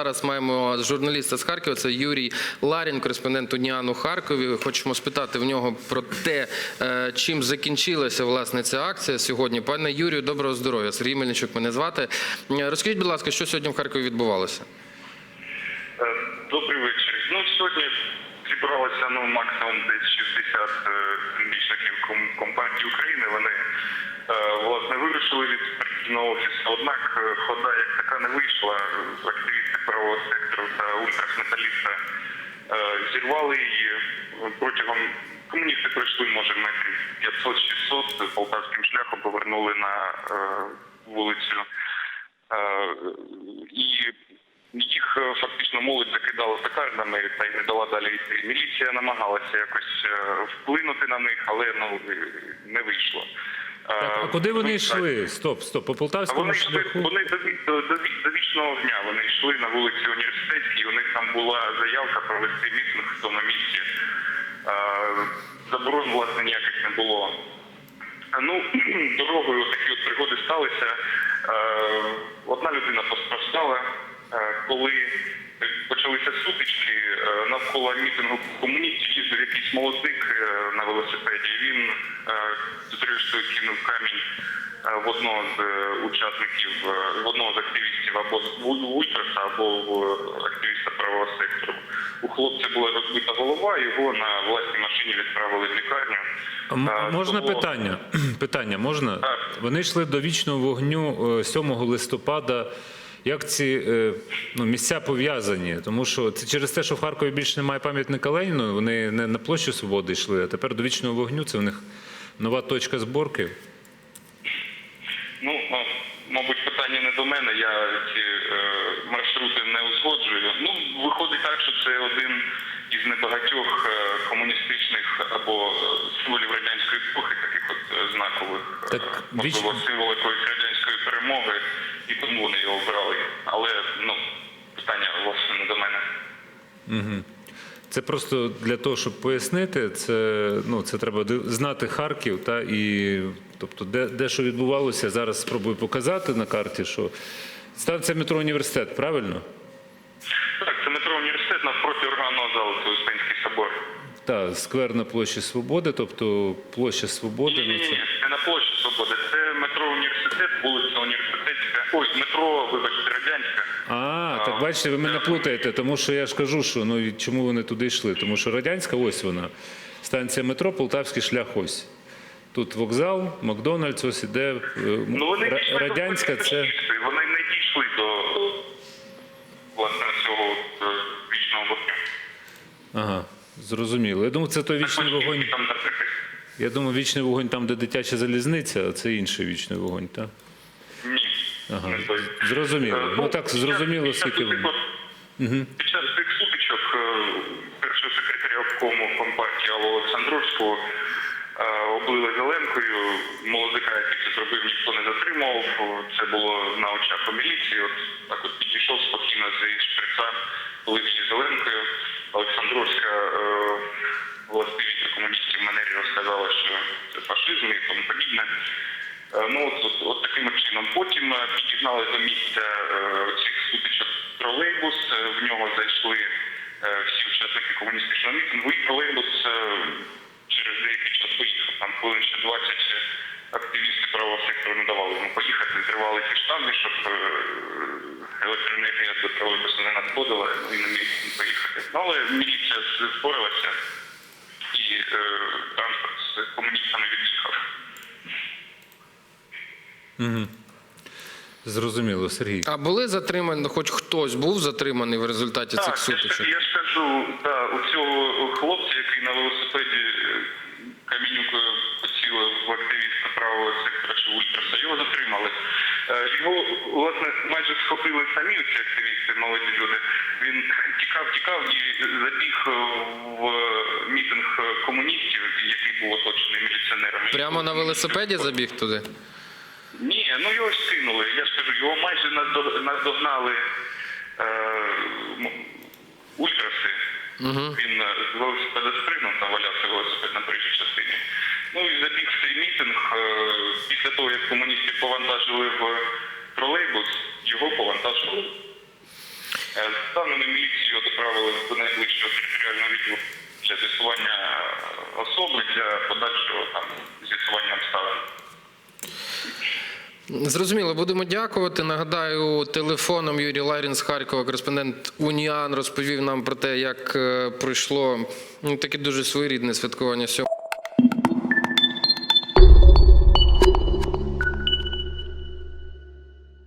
зараз маємо журналіста з Харкова. Це Юрій Ларін, кореспондент Уніан у Харкові. Хочемо спитати в нього про те, е, чим закінчилася власне ця акція сьогодні. Пане Юрію, доброго здоров'я. Сергій Мельничук мене звати. Е, Розкажіть, будь ласка, що сьогодні в Харкові відбувалося? Е, Добрий вечір. Ну сьогодні зібралося ну максимум десь 60 е, мічників ком- компартії України. Вони власне вирушили від партійного офісу. Однак хода як така не вийшла. Активісти правого сектору та ультраметаліста е, зірвали її протягом. Комуністи пройшли, може, метрів 500-600 полтавським шляхом, повернули на е, вулицю Е, і їх е, фактично молодь закидала петардами та й не дала далі йти. Міліція намагалася якось е, вплинути на них, але ну е, не вийшло. Е, Так, а куди вони йшли? Стоп, стоп. По полтавському вони йшли, шляху. вони до, до, до, до вічного дня. Вони йшли на вулиці університетській. У них там була заявка провести мітинг в тому місці. Е, Заборон власне ніяких не було. Ну, дорогою такі от пригоди сталися. Е, Одна людина постраждала, е, коли почалися сутички е, навколо мітингу комуністів, їздив якийсь молодик е, на велосипеді. Він е, зрештою кинув камінь в одного з учасників, в одного з активістів або з Ультраса, або в активіста правого сектору. У хлопця була розбита голова, його на власній машині відправили в лікарню. М- Можна того- питання? Питання можна? Так. Вони йшли до вічного вогню е, 7 листопада. Як ці е, ну, місця пов'язані? Тому що це через те, що в Харкові більше немає пам'ятника Леніну, вони не на площу Свободи йшли, а тепер до вічного вогню це в них нова точка зборки. Ну, мабуть, питання не до мене. Я ці е, маршрути не узгоджую. Ну, виходить так, що це один із небагатьох е, комуністичних або символів радянської епохи, таких от е, знакових, Так, можливо, віч- символ якоїсь радянської перемоги, і тому вони його обрали. Але ну, питання власне не до мене. Це просто для того, щоб пояснити, це, ну, це треба знати Харків, та, і, тобто, де, де що відбувалося, зараз спробую показати на карті, що станція метро університет, правильно? Так, це метро університет навпроти органного залу, це Успенський собор. Так, сквер на площі Свободи, тобто площа Свободи. Ні, ні, ні, площі Свободи. Це метро університет, вулиця університетська. Ой, метро, вибачте, радянська. А, так бачите, ви мене плутаєте, тому що я ж кажу, що ну чому вони туди йшли? Тому що радянська ось вона. Станція метро, Полтавський шлях ось. Тут вокзал, Макдональдс, ось іде. е, Ну вони Ра- дійшли радянська до це. Вони не дійшли до власне цього е, вічного вогню. Ага, зрозуміло. Я думаю, це той вічний вогонь. Там, наприклад. Я думаю, вічний вогонь там, де дитяча залізниця, а це інший вічний вогонь, так? Ні. Ага, не той. зрозуміло. Е, Ну так, під час- зрозуміло, під час скільки от- Під час цих сутичок е, першого секретаря обкому компартії Аллу Олександровського е, облили зеленкою. Молодика, який це зробив, ніхто не затримав. Це було на очах у міліції. От так от підійшов спокійно з шприца, полив її зеленкою. Олександровська е, властивість комуністів манері розказала, що це фашизм і тому подібне. Е, Ну, от, от, от таким от чином. Потім підігнали до місця е, цих сутичок тролейбус, е, в нього зайшли е, всі учасники комуністичного мітингу, і тролейбус через деякий час поїхав. Там хвилин ще 20 активісти правого сектору не давали йому поїхати, зривали ті штанги, щоб електроенергія до тролейбусу не надходила, і не міг поїхати. Ну, але міліція впоралася, і е, транспорт з комуністами від'їхав. Зрозуміло, Сергій. А були затримані, хоч хтось був затриманий в результаті цих Так, я ж, сутичок? я ж кажу, да, у цього хлопця, який на велосипеді е, камінюкою поцілив в активіста правого сектора чи ультраса, його затримали. Е, Його, власне, майже схопили самі ці активісти, молоді люди. Він тікав, тікав і забіг в мітинг комуністів, який був оточений міліціонерами. Прямо на велосипеді забіг туди? Ні, ну його ж скинули. Його майже наздо- наздогнали е, ультраси. Він е, з велосипеда спригнув, там валявся велосипед на першій частині. Ну і забіг в цей мітинг. Е, після того, як комуністів повантажили в тролейбус, його повантажили. Е, З даними міліції його доправили до найближчого територіального відділу для з'ясування е, особи для подальшого там з'ясування обставин. Зрозуміло, будемо дякувати. Нагадаю, телефоном Юрій Ларін з Харкова, кореспондент Уніан, розповів нам про те, як е, пройшло ну, таке дуже своєрідне святкування сьогодні.